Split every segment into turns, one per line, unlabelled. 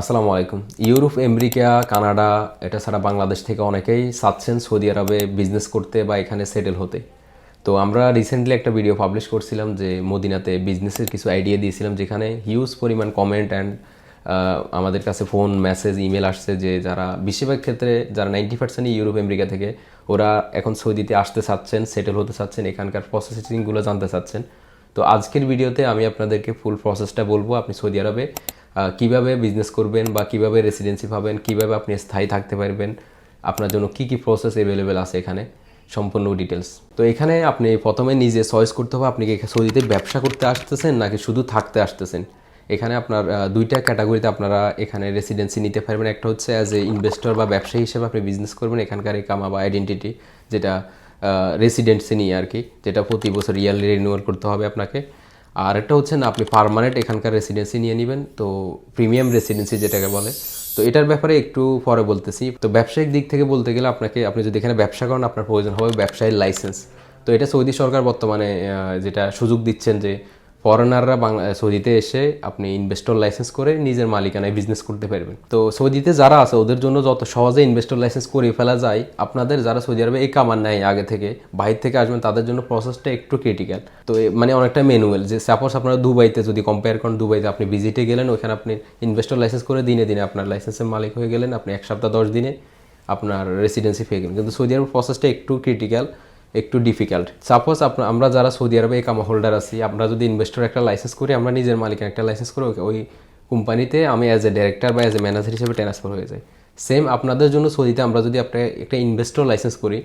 আসসালামু আলাইকুম। Europe, America, Canada, এটা ছাড়া বাংলাদেশ থেকে অনেকেই চাচ্ছেন সৌদি আরবে বিজনেস করতে বা এখানে সেটেল হতে। তো আমরা রিসেন্টলি একটা ভিডিও পাবলিশ করছিলাম যে মদিনাতে বিজনেসের কিছু আইডিয়া দিয়েছিলাম যেখানে হিউজ পরিমাণ কমেন্ট অ্যান্ড আমাদের কাছে ফোন মেসেজ ইমেল আসছে যে যারা বেশিরভাগ ক্ষেত্রে যারা নাইনটি পার্সেন্টই ইউরোপ, আমেরিকা থেকে, ওরা এখন সৌদিতে আসতে চাচ্ছেন সেটেল হতে চাচ্ছেন, এখানকার প্রসেসিংগুলো জানতে চাচ্ছেন। তো আজকের ভিডিওতে আমি আপনাদেরকে ফুল প্রসেসটা বলব। আপনি সৌদি আরবে কীভাবে বিজনেস করবেন বা কীভাবে রেসিডেন্সি পাবেন, কীভাবে আপনি স্থায়ী থাকতে পারবেন, আপনার জন্য কি কি প্রসেস অ্যাভেলেবেল আছে এখানে, সম্পূর্ণ ডিটেলস তো এখানে আপনি প্রথমে নিজে চয়েস করতে হবে, আপনি কি সৌদিতে ব্যবসা করতে আসতেছেন নাকি শুধু থাকতে আসতেছেন? এখানে আপনার দুইটা ক্যাটাগরিতে আপনারা এখানে রেসিডেন্সি নিতে পারবেন। একটা হচ্ছে অ্যাজ এ ইনভেস্টর বা ব্যবসায়ী হিসেবে আপনি বিজনেস করবেন, এখানকার কামা বা আইডেন্টিটি যেটা রেসিডেন্সি নিয়ে আর কি, যেটা প্রতি বছর ইয়ারলি রিনিউয়াল করতে হবে আপনাকে। আর একটা হচ্ছে না, আপনি পারমানেন্ট এখানকার রেসিডেন্সি নিয়ে নেবেন, তো প্রিমিয়াম রেসিডেন্সি যেটাকে বলে। তো এটার ব্যাপারে একটু পরে বলতেছি। তো ব্যবসায়িক দিক থেকে বলতে গেলে আপনাকে, আপনি যদি এখানে ব্যবসা করেন, আপনার প্রয়োজন হবে ব্যবসায়ীর লাইসেন্স তো এটা সৌদি সরকার বর্তমানে যেটা সুযোগ দিচ্ছেন যে ফরেনাররা বাংলা সৌদিতে এসে আপনি ইনভেস্টর লাইসেন্স করে নিজের মালিকানায় বিজনেস করতে পারবেন। তো সৌদিতে যারা আছে, ওদের জন্য যত সহজে ইনভেস্টর লাইসেন্স করে ফেলা যায়, আপনাদের যারা সৌদি আরবে এই কামান নেয় আগে থেকে বাইরে থেকে আসবেন, তাদের জন্য প্রসেসটা একটু ক্রিটিক্যাল তো মানে অনেকটা ম্যানুয়াল যে সাপোজ আপনারা দুবাইতে যদি কম্পেয়ার করেন, দুবাইতে আপনি ভিজিটে গেলেন, ওখানে আপনি ইনভেস্টর লাইসেন্স করে দিনে দিনে আপনার লাইসেন্সের মালিক হয়ে গেলেন, আপনি এক সপ্তাহ, দশ দিনে আপনার রেসিডেন্সি পেয়ে গেলেন। কিন্তু সৌদি আরবের প্রসেসটা একটু ক্রিটিক্যাল একটু ডিফিকাল্ট সাপোজ আপনার আমরা যারা সৌদি আরবে কামা হোল্ডার আছি, আমরা যদি ইনভেস্টর একটা লাইসেন্স করি, আমরা নিজের মালিকের একটা লাইসেন্স করে ওই- কোম্পানিতে আমি অ্যাজ এ ডাইরেক্টর বা অ্যাজ এ ম্যানেজার হিসেবে ট্রান্সফার হয়ে যাই। সেম আপনাদের জন্য সৌদিতে আমরা যদি আপনার একটা ইনভেস্টর লাইসেন্স করি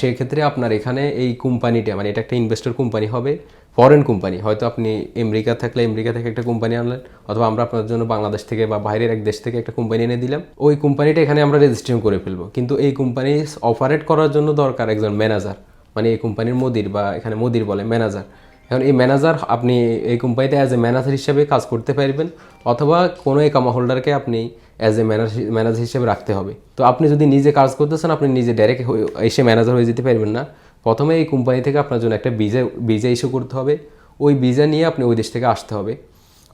সেই ক্ষেত্রে আপনার এখানে এই কোম্পানিটা মানে এটা একটা ইনভেস্টর কোম্পানি হবে ফরেন কোম্পানি। হয়তো আপনি আমেরিকা থাকলে আমেরিকা থেকে একটা কোম্পানি আনলেন, অথবা আমরা আপনার জন্য বাংলাদেশ থেকে বা বাইরের এক দেশ থেকে একটা কোম্পানি এনে দিলাম। ওই কোম্পানিটা এখানে আমরা রেজিস্ট্রেশন করে ফেলব। কিন্তু এই কোম্পানি অপারেট করার জন্য দরকার একজন ম্যানেজার মানে এই কোম্পানির মদির বা এখানে মদির বলে ম্যানেজার এখন এই ম্যানেজার আপনি এই কোম্পানিতে অ্যাজ এ ম্যানেজার হিসেবে কাজ করতে পারবেন, অথবা কোনো এই কামা হোল্ডারকে আপনি অ্যাজ এ ম্যানেজার হিসেবে রাখতে হবে। তো আপনি যদি নিজে কাজ করতেছেন, আপনি নিজে ডাইরেক্ট এসে ম্যানেজার হয়ে যেতে পারবেন না। প্রথমে এই কোম্পানি থেকে আপনার জন্য একটা ভিজা ভিজা ইস্যু করতে হবে। ওই ভিজা নিয়ে আপনি ওই দেশ থেকে আসতে হবে।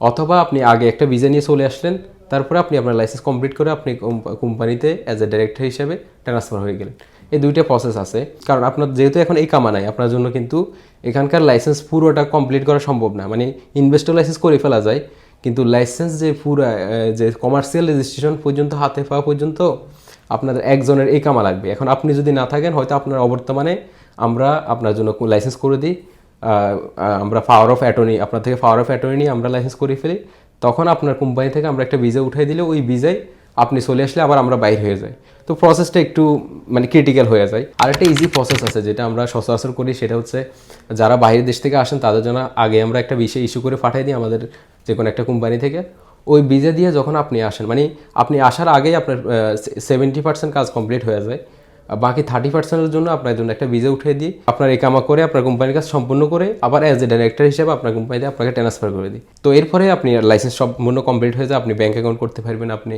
অথবা আপনি আগে একটা ভিজা নিয়ে চলে আসলেন, তারপরে আপনি আপনার লাইসেন্স কমপ্লিট করে আপনি কোম্পা- কোম্পানিতে অ্যাজ এ ডাইরেক্টর হিসেবে ট্রান্সফার হয়ে গেলেন। এই দুইটা প্রসেস আছে। কারণ আপনার যেহেতু এখন এই কামা নাই, আপনার জন্য কিন্তু এখানকার লাইসেন্স পুরোটা কমপ্লিট করা সম্ভব না। মানে ইনভেস্টর লাইসেন্স করে ফেলা যায়। কিন্তু লাইসেন্স যে পুরো যে কমার্শিয়াল রেজিস্ট্রেশন পর্যন্ত, হাতে পাওয়া পর্যন্ত আপনাদের একজনের এই কামা লাগবে। এখন আপনি যদি না থাকেন, হয়তো আপনার অবর্তমানে আমরা আপনার জন্য লাইসেন্স করে দিই। আমরা পাওয়ার অফ অ্যাটর্নি আপনার থেকে পাওয়ার অফ অ্যাটর্নি আমরা লাইসেন্স করে ফেলি। তখন আপনার কোম্পানি থেকে আমরা একটা ভিজা উঠাই দিলে, ওই ভিজায় আপনি চলে আসলে আবার আমরা বাইর হয়ে যাই। তো প্রসেসটা একটু মানে ক্রিটিক্যাল হয়ে যায়। আর একটা ইজি প্রসেস আছে, যেটা আমরা সচরাচর করি, সেটা হচ্ছে যারা বাইরের দেশ থেকে আসেন, তাদের জন্য আগে আমরা একটা বিষয় ইস্যু করে পাঠিয়ে দিই আমাদের যে কোনো একটা কোম্পানি থেকে, ওই ভিজা দিয়ে যখন আপনি আসেন মানে আপনি আসার আগেই আপনার সেভেন্টি পার্সেন্ট কাজ কমপ্লিট হয়ে যায় বাকি থার্টি পার্সেন্টের জন্য আপনার জন্য একটা ভিজা উঠিয়ে দিই আপনার এই কামা করে আপনার কোম্পানির কাজ সম্পূর্ণ করে আবার অ্যাজ এ ডাইরেক্টর হিসেবে আপনার কোম্পানিতে আপনাকে ট্রান্সফার করে দিই। তো এরপরে আপনি লাইসেন্স সম্পূর্ণ কমপ্লিট হয়ে যায়, আপনি ব্যাঙ্ক অ্যাকাউন্ট করতে পারবেন, আপনি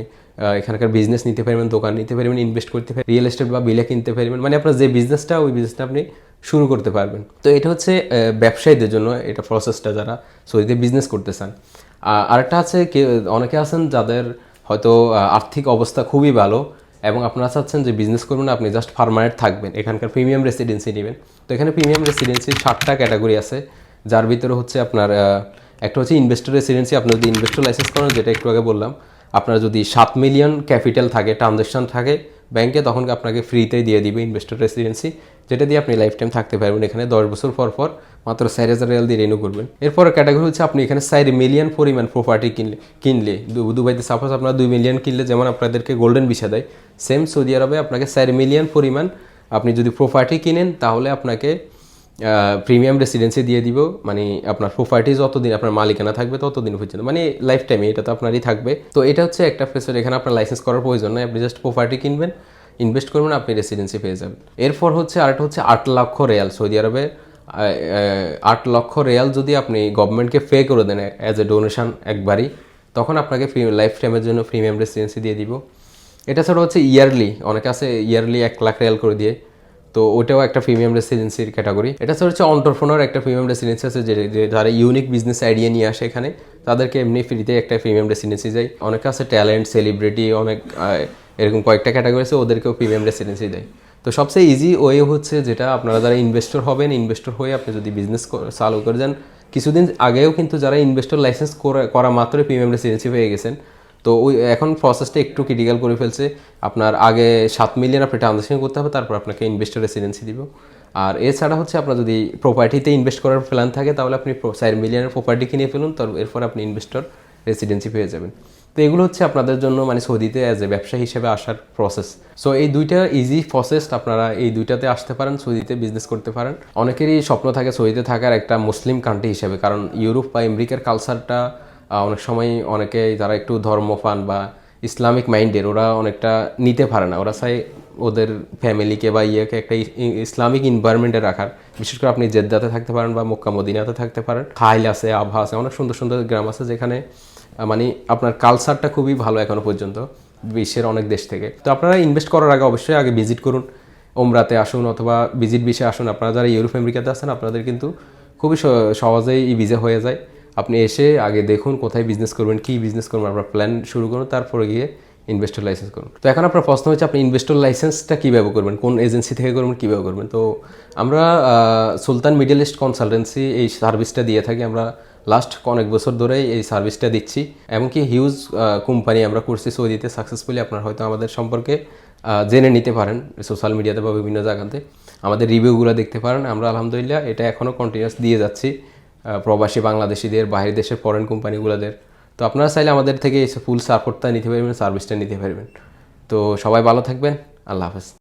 এখানকার বিজনেস নিতে পারবেন, দোকান নিতে পারবেন ইনভেস্ট করতে পারবেন রিয়েল এস্টেট বা বিলে কিনতে পারবেন মানে আপনার যে বিজনেসটা ওই বিজনেসটা আপনি শুরু করতে পারবেন। তো এটা হচ্ছে ব্যবসায়ীদের জন্য এটা প্রসেসটা যারা সৌদিতে বিজনেস করতে চান আরেকটা আছে অনেকে আছেন যাদের হয়তো আর্থিক অবস্থা খুবই ভালো এবং আপনারা চাচ্ছেন যে বিজনেস করবেন, আপনি জাস্ট পারমানেন্ট থাকবেন। এখানকার প্রিমিয়াম রেসিডেন্সি নেবেন। তো এখানে প্রিমিয়াম রেসিডেন্সির ষাটটা ক্যাটাগরি আছে, যার ভিতরে হচ্ছে আপনার একটা হচ্ছে ইনভেস্টর রেসিডেন্সি আপনার যদি ইনভেস্টর লাইসেন্স করেন, যেটা একটু আগে বললাম, আপনার যদি সাত মিলিয়ন ক্যাপিটাল থাকে ট্রানজ্যাকশন থাকে ব্যাংকে, তখন আপনাকে ফ্রিতে দিয়ে দিবে ইনভেস্টর রেসিডেন্সি যেটা দিয়ে আপনি লাইফ টাইম থাকতে পারবেন এখানে দশ বছর পর পর, মাত্র চার হাজার রিয়াল দিয়ে রেনু করবেন। এরপর ক্যাটাগরি হচ্ছে আপনি এখানে চার মিলিয়ন পরিমাণ প্রপার্টি কিনলে কিনলে। দুবাইতে সাপোজ আপনার দুই মিলিয়ন কিনলে যেমন আপনাদেরকে গোল্ডেন ভিসা দেয় সেম সৌদি আরবে আপনাকে চার মিলিয়ন পরিমাণ আপনি যদি প্রপার্টি কিনেন, তাহলে আপনাকে প্রিমিয়াম রেসিডেন্সি দিয়ে দিব। মানে আপনার প্রপার্টি যতদিন আপনার মালিকানা থাকবে, ততদিন পর্যন্ত মানে লাইফ টাইমে এটা তো আপনারই থাকবে। তো এটা হচ্ছে একটা ফেসিলিটি এখানে আপনার লাইসেন্স করার প্রয়োজন নাই। আপনি জাস্ট প্রপার্টি কিনবেন ইনভেস্ট করবেন, আপনি রেসিডেন্সি পেয়ে যাবেন। এরপর হচ্ছে আরেকটা হচ্ছে আট লক্ষ রেয়াল সৌদি আরবে। আট লক্ষ রেয়াল যদি আপনি গভর্নমেন্টকে পে করে দেন অ্যাজ এ ডোনেশন একবারই, তখন আপনাকে ফ্রি লাইফ টাইমের জন্য প্রিমিয়াম রেসিডেন্সি দিয়ে দিব। এটা ছাড়া হচ্ছে ইয়ারলি অনেকে আছে ইয়ারলি এক লাখ রেয়াল করে দিয়ে। তো ওটাও একটা প্রিমিয়াম রেসিডেন্সির ক্যাটাগরি এটা হচ্ছে অন্টারপ্রনার একটা প্রিমিয়াম রেসিডেন্সি আছে, যে যারা ইউনিক বিজনেস আইডিয়া নিয়ে আসে এখানে, তাদেরকে এমনি ফ্রিতে একটা প্রিমিয়াম রেসিডেন্সি যায় অনেকে আছে ট্যালেন্ট সেলিব্রিটি অনেক এরকম কয়েকটা ক্যাটাগরি আছে, ওদেরকেও প্রিমিয়াম রেসিডেন্সি দেয়। তো সবচেয়ে ইজি ওয়ে হচ্ছে যেটা আপনারা যারা ইনভেস্টর হবেন ইনভেস্টর হয়ে আপনি যদি বিজনেস চালু করে যান, কিছুদিন আগেও কিন্তু যারা ইনভেস্টর লাইসেন্স করা মাত্রই প্রিমিয়াম রেসিডেন্সি পেয়ে গেছেন। তো ওই এখন প্রসেসটা একটু ক্রিটিক্যাল করে ফেলছে। আপনার আগে সাত মিলিয়ন আপনি ট্রানজাকশন করতে হবে, তারপর আপনাকে ইনভেস্টর রেসিডেন্সি দিব। আর এছাড়া হচ্ছে আপনার যদি প্রপার্টিতে ইনভেস্ট করার প্ল্যান থাকে, তাহলে আপনি চার মিলিয়নের প্রপার্টি কিনে ফেলুন, তার এরপর আপনি ইনভেস্টর রেসিডেন্সি পেয়ে যাবেন। তো এগুলো হচ্ছে আপনাদের জন্য মানে সৌদিতে অ্যাজ এ ব্যবসা হিসেবে আসার প্রসেস সো এই দুইটা ইজি প্রসেস আপনারা এই দুইটাতে আসতে পারেন, সৌদিতে বিজনেস করতে পারেন। অনেকেরই স্বপ্ন থাকে সৌদিতে থাকার একটা মুসলিম কান্ট্রি হিসেবে, কারণ ইউরোপ বা আমেরিকার কালচারটা অনেক সময় অনেকে যারা একটু ধর্মফান বা ইসলামিক মাইন্ডের, ওরা অনেকটা নিতে পারে না। ওরা চাই ওদের ফ্যামিলিকে বা ইয়েকে একটা ই- ই- ইসলামিক এনভায়রনমেন্টে রাখার। বিশেষ করে আপনি জেদ্দাতে থাকতে পারেন বা মক্কা, মদিনাতে থাকতে পারেন। খাইল আছে, আভা আছে, অনেক সুন্দর সুন্দর গ্রাম আছে যেখানে মানে আপনার কালচারটা খুবই ভালো এখনও পর্যন্ত বিশ্বের অনেক দেশ থেকে। তো আপনারা ইনভেস্ট করার আগে অবশ্যই আগে ভিজিট করুন। ওমরাতে আসুন অথবা ভিজিট বিষয়ে আসুন। আপনারা যারা ইউরোপ, আমেরিকাতে আছেন, আপনাদের কিন্তু খুবই সহজেই এই ভিজা হয়ে যায়। আপনি এসে আগে দেখুন কোথায় বিজনেস করবেন, কী বিজনেস করবেন, আপনার প্ল্যান শুরু করুন, তারপরে গিয়ে ইনভেস্টর লাইসেন্স করুন। তো এখন আপনার প্রশ্ন হচ্ছে, আপনি ইনভেস্টর লাইসেন্সটা কীভাবে করবেন, কোন এজেন্সি থেকে করবেন, কীভাবে করবেন? তো আমরা সুলতান মিডল ইস্ট কনসালটেন্সি এই সার্ভিসটা দিয়ে থাকি। আমরা লাস্ট অনেক বছর ধরেই এই সার্ভিসটা দিচ্ছি। এমনকি হিউজ কোম্পানি আমরা করছি সৌদিতে সাকসেসফুলি আপনারা হয়তো আমাদের সম্পর্কে জেনে নিতে পারেন সোশ্যাল মিডিয়াতে বা বিভিন্ন জায়গাতে। আমাদের রিভিউগুলো দেখতে পারেন। আমরা আলহামদুলিল্লাহ এটা এখনও কন্টিনিউয়াস দিয়ে যাচ্ছি। প্রবাসী বাংলাদেশিদের বাইরের দেশের ফরেন কোম্পানিগুলোদের তো আপনারা চাইলে আমাদের থেকে ফুল সাপোর্টটা নিতে পারবেন সার্ভিসটা নিতে পারবেন। তো সবাই ভালো থাকবেন, আল্লাহ হাফেজ।